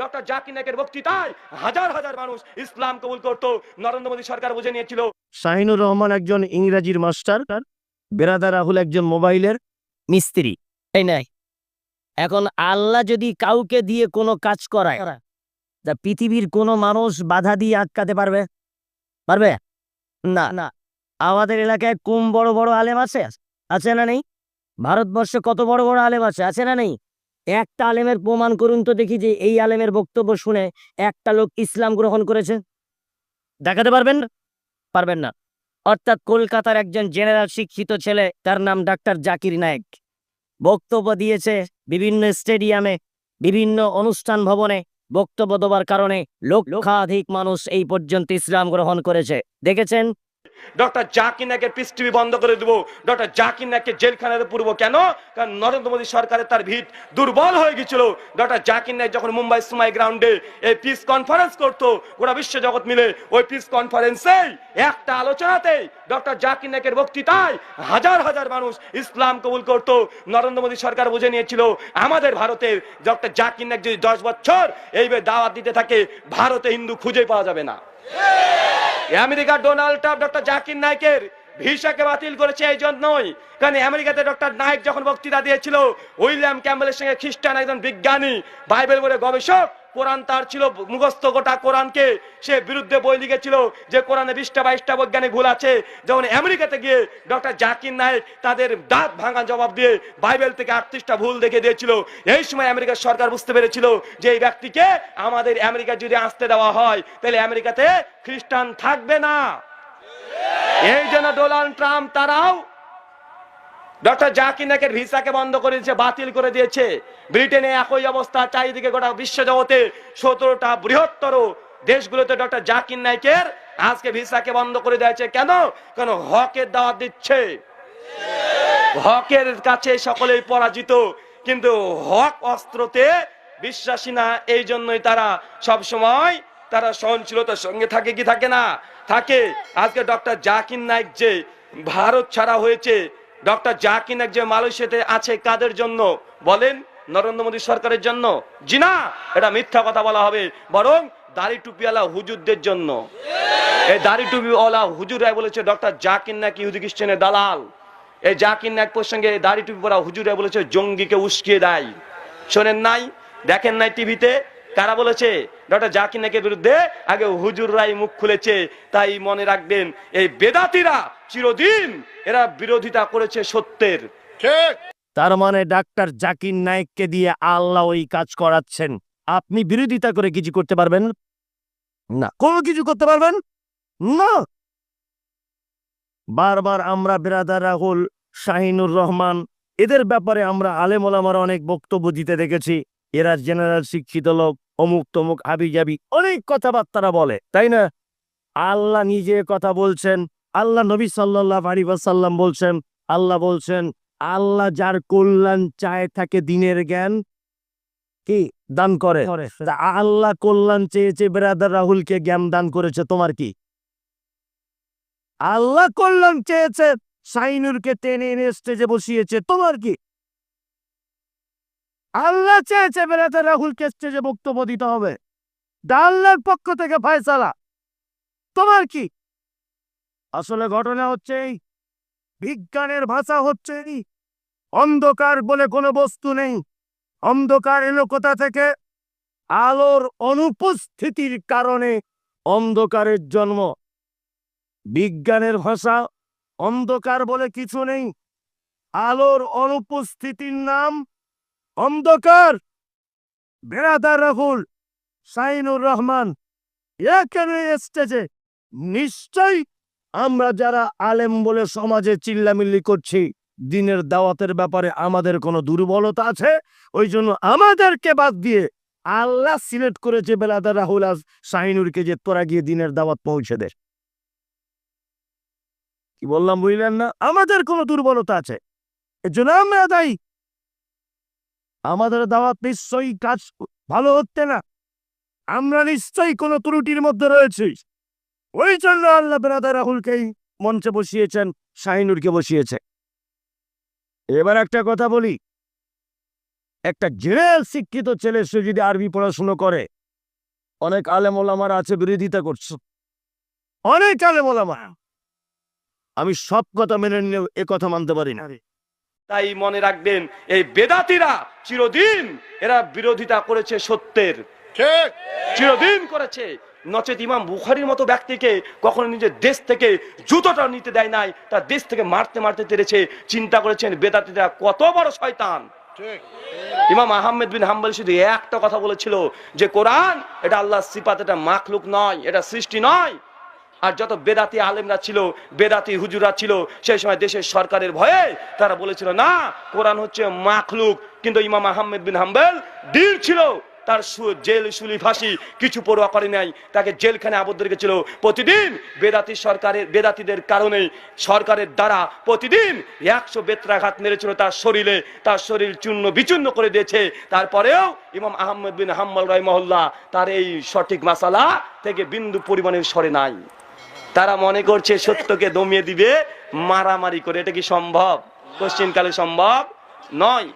Doctor Zakir নায়কের বক্তৃতায় হাজার হাজার মানুষ ইসলাম কবুল করতো নরেন্দ্র মোদী সরকার বুঝে নিয়েছিল। শাহিনুর রহমান একজন ইংরাজির মাস্টার বেরাদা রাহুল একজন মোবাইলের মিস্ত্রি। এই নাই এখন আল্লাহ যদি কাউকে দিয়ে কোনো কাজ করায় তা পৃথিবীর কোনো মানুষ বাধা দিয়ে আটকাতে পারবে? পারবে? না না। আমাদের এলাকায় কম বড় বড় আলেম আছে? আছে না নেই? ভারতবর্ষে কত বড় বড় আলেম আছে? আছে না নেই? একটা আলেমের প্রমাণ করুন তো দেখি যে এই আলেমের বক্তব্য শুনে একটা লোক ইসলাম গ্রহণ করেছে। দেখাতে পারবেন? পারবেন না। অর্থাৎ কলকাতার একজন জেনারেল শিক্ষিত ছেলে, তার নাম ডাক্তার জাকির নায়েক। বক্তব্য দিয়েছে বিভিন্ন স্টেডিয়ামে, বিভিন্ন অনুষ্ঠান ভবনে বক্তব্য দেওয়ার কারণে লোক লক্ষাধিক মানুষ এই পর্যন্ত ইসলাম গ্রহণ করেছে। দেখেছেন? ডক্টর জাকির নায়কের পিস টিভি বন্ধ করে দেবো। ডক্টর জাকির নায়ককে জেলখানাতে পুরবো কেন? কারণ নরেন্দ্র মোদী সরকারের তার ভিত দুর্বল হয়ে গেছিল ডক্টর জাকির যখন মুম্বাই সুমাই গ্রাউন্ডে এই পিস কনফারেন্স করতো, গোটা বিশ্ব জগৎ মিলে ওই পিস কনফারেন্সেই একটা আলোচনাতেই ডক্টর জাকির নায়কের বক্তৃতায় হাজার হাজার মানুষ ইসলাম কবুল করতো। নরেন্দ্র মোদী সরকার বুঝে নিয়েছিল, আমাদের ভারতের ডক্টর জাকির নায়ক যদি দশ বছর এইভাবে দাওয়াত দিতে থাকে, ভারতে হিন্দু খুঁজে পাওয়া যাবে না। আমেরিকার ডোনাল্ড ট্রাম্প, ডক্টর জাকির নায়কের ভিসাকে বাতিল করেছে এই নয় কারণ আমেরিকাতে ডক্টর নায়ক যখন বক্তৃতা দিয়েছিল, উইলিয়াম ক্যাম্বেলের সঙ্গে খ্রিস্টান একজন বিজ্ঞানী, বাইবেল বলে গবেষক কোরআন তার ছিল মুখস্থ গোটা কোরআনকে সে বিরুদ্ধে বই লিখেছিল। যে কোরআনে বিশটা বাইশটা বৈজ্ঞানিক ভুল আছে যখন আমেরিকাতে গিয়ে ডক্টর জাকির নায়ক তাদের দাঁত ভাঙা জবাব দিয়ে বাইবেল থেকে আটত্রিশটা ভুল দেখে দিয়েছিল। এই সময় আমেরিকার সরকার বুঝতে পেরেছিল যে এই ব্যক্তিকে আমাদের আমেরিকা যদি আসতে দেওয়া হয়, তাহলে আমেরিকাতে খ্রিস্টান থাকবে না। এই জন্য ডোনাল্ড ট্রাম্প তারাও ডক্টর জাকির নাকের ভিসাকে বন্ধ করে দিয়েছে বাতিল করে দিয়েছে। ব্রিটেনে একই অবস্থা, চারিদিকে গোটা বিশ্ব জগতে সতেরোটা বৃহত্তর দেশগুলোতে ডক্টর জাকির নাইকের আজকে ভিসাকে বন্ধ করে দিয়েছে। কেন? কেন হকের দাওয়াত দিচ্ছে। হকের কাছে সকলেই পরাজিত, কিন্তু হক অস্ত্রতে বিশ্বাসী না এই জন্যই তারা সব সময় তারা সহনশীলতার সঙ্গে থাকে কি থাকে না? থাকে। আজকে ডক্টর জাকির নাইক যে ভারত ছাড়া হয়েছে ডক্টর জাকির যে মালয়েশিয়াতে আছে কাদের জন্য? বলেন নরেন্দ্র মোদী সরকারের জন্য। জি না, এটা মিথ্যা কথা বলা হবে। বরং দাড়ি টুপিওয়ালা হুজুরদের জন্য। এই দাড়ি টুপিওয়ালা হুজুরাই বলেছে, ডক্টর জাকির নাইক ইহুদি খ্রিস্টানের দালাল। এই জাকির নায়ক প্রসঙ্গে দাড়ি টুপি পরা হুজুরে বলেছে, জঙ্গিকে উস্কিয়ে দেয়। শোনেন নাই, দেখেন নাই টিভিতে, কারা বলেছে, ডক্টর জাকির নাকের বিরুদ্ধে আগে হুজুররাই মুখ খুলেছে। তাই মনে রাখবেন, এই বেদাতিরা চিরদিন এরা বিরোধিতা করেছে সত্যের। তার মানে ডাক্তার জাকির নায়েককে দিয়ে আল্লাহ ওই কাজ করাচ্ছেন। আপনি বিরোধিতা করে কিছু করতে পারবেন? না। কোনো কিছু করতে পারবেন? না। বারবার আমরা বেরাদার রাহুল শাহিনুর রহমান এদের ব্যাপারে আমরা আলেম ওলামার অনেক বক্তব্য দিতে দেখেছি। এরা জেনারেল শিক্ষিত লোক অমুক তমুক হাবি জাবি অনেক কথাবার্তারা বলে তাই না? আল্লাহ নিজে কথা বলছেন আল্লাহ নবী সাল্লাহ সাল্লাম বলছেন আল্লাহ বলছেন আল্লাহ যার কল্যাণ চায় থাকে দিনের জ্ঞান কি? দান করে। আল্লাহ কল্যাণ চেয়েছে বেরাদার রাহুলকে জ্ঞান দান করেছে তোমার কি? আল্লাহ কল্যাণ চেয়েছে সাইনুরকে টেনে এনে স্টেজে বসিয়েছে তোমার কি? আল্লাহ চেয়েছে বেরাদার রাহুলকে স্টেজে বক্তব্য দিতে হবে। আল্লাহর পক্ষ থেকে ফয়সালা তোমার কি? আসলে ঘটনা হচ্ছে বিজ্ঞানের ভাষা হচ্ছে অন্ধকার বলে কোনো বস্তু নেই। অন্ধকার এলো কোথা থেকে? আলোর অনুপস্থিতির কারণে অন্ধকারের জন্ম। বিজ্ঞানের ভাষা অন্ধকার বলে কিছু নেই। আলোর অনুপস্থিতির নাম অন্ধকার। বেড়াদার রাহুল সাইনুর রহমান এখানে স্টেজে নিশ্চয়ই আমরা যারা আলেম বলে সমাজে চিল্লামিল্লি করছি, দিনের দাওয়াতের ব্যাপারে আমাদের কোনো দুর্বলতা আছে? ওই জন্য আমাদেরকে বাদ দিয়ে আল্লাহ সিলেক্ট করেছে বেলাদার রাহুল আজ শাহিনুরকে যে তোরা গিয়ে দিনের দাওয়াত পৌঁছে দে। কি বললাম বুঝলেন না? আমাদের কোনো দুর্বলতা আছে। এর জন্য আমরা দায়ী। আমাদের দাওয়াত নিশ্চয়ই কাজ ভালো হচ্ছে না। আমরা নিশ্চয়ই কোনো ত্রুটির মধ্যে রয়েছি। ওই জন্য আল্লাহ বেরাদার রাহুলকেই মঞ্চে বসিয়েছেন শাহিনুরকে বসিয়েছে। এবার একটা কথা বলি। একটা জেনারেল শিক্ষিত ছেলে সে যদি আরবি পড়াশুনো করে অনেক আলেম ওলামার আছে বিরোধিতা করছে। অনেক আলেম ওলামা। আমি সব কথা মেনে নিয়ে এ কথা মানতে পারি না। তাই মনে রাখবেন এই বেদাতিরা চিরদিন এরা বিরোধিতা করেছে সত্যের। ঠিক। চিরদিন করেছে। নচেত ইমাম বুখারির মতো ব্যক্তিকে কখনো নিজের দেশ থেকে জুতোটা নিতে দেয় নাই তার দেশ থেকে মারতে মারতে তেরেছে চিন্তা করেছেন বেদাতিরা কত বড় শয়তান। ঠিক। ইমাম আহমেদ বিন হাম্বল শুধু একটা কথা বলেছিল যে কোরআন এটা আল্লাহ সিপাত এটা মাখলুক নয় এটা সৃষ্টি নয়। আর যত বেদাতি আলেমরা ছিল বেদাতি হুজুরা ছিল সেই সময় দেশের সরকারের ভয়ে তারা বলেছিল না কোরআন হচ্ছে মাখলুক। কিন্তু ইমাম আহমেদ বিন হাম্বেল দীর ছিল। তার জেল শুলি ফাঁসি কিছু পড়ুয়া করে নাই। তাকে জেলখানে আবদ্ধ রেখেছিল। প্রতিদিন বেদাতি সরকারের বেদাতিদের কারণে সরকারের দ্বারা প্রতিদিন একশো বেত্রাঘাত মেরেছিল তার শরীরে। তার শরীর চূর্ণ বিচূর্ণ করে দিয়েছে। তারপরেও ইমাম আহমেদ বিন হাম্মাল মহল্লা তার এই সঠিক মাসালা থেকে বিন্দু পরিমাণে সরে নাই। তারা মনে করছে সত্যকে দমিয়ে দিবে, মারামারি করে। এটা কি সম্ভব? কোশ্চিন কালে সম্ভব নয়।